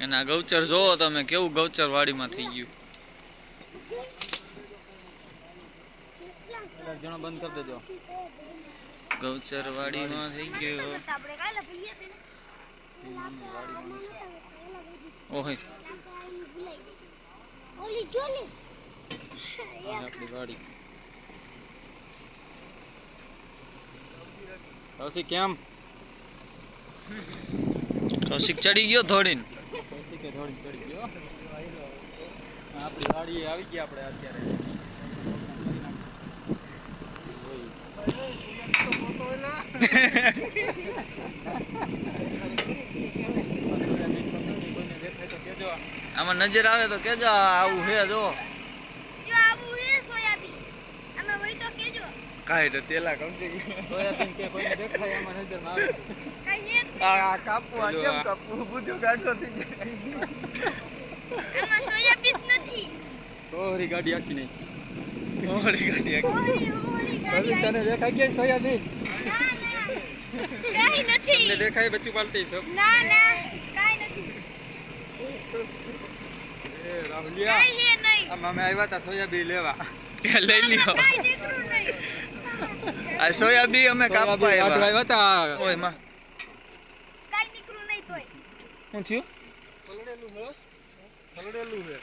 એના ગૌચર જોવો તમે, કેવું ગૌચર વાડીમાં થઈ ગયું. જણો બંધ કરી દેજો ગૌચર વાડીમાં થઈ ગયો. ઓહે. વાડી. પછી કેમ? કૌશિક ચડી ગયો થોડીને કે થોડી ચડી ગયો આપણી વાડી આવી ગઈ આપણે અત્યારે. આમાં નજર આવે તો કેજો, આવું હે જો જો આવું હે સોયાબીન અમે વઈ તો કેજો કાંઈ તો તેલા સોયાબીન કે કોઈને દેખાય એમાં આવે કઈ આ કાપવું આ જો કેમ કાપવું બધું ગાંઠો થઈ જાય આમાં સોયાબીન નથી. તોરી ગાડી આખી નહીં. ઓરી ગાડી આખી. ઓરી ઓરી ગાડી તને દેખાય ગયા સોયાબીન? ના ના. નથી. તમને દેખાય બચ્ચું પાલટી છો. ના ના. કાઈ નથી. એ રાહુલિયા કાઈ હે નહીં. અમે આવ્યા હતા સોયાબીન લેવા. કે લઈ લ્યો. કાઈ સોયા બી આ સોયાબી અમે કાપવા આવ્યા. હતા. ઓયમાં. કાઈ નીકળું નહીં તોય. શું થયું? પલળેલું છે પલળેલું છે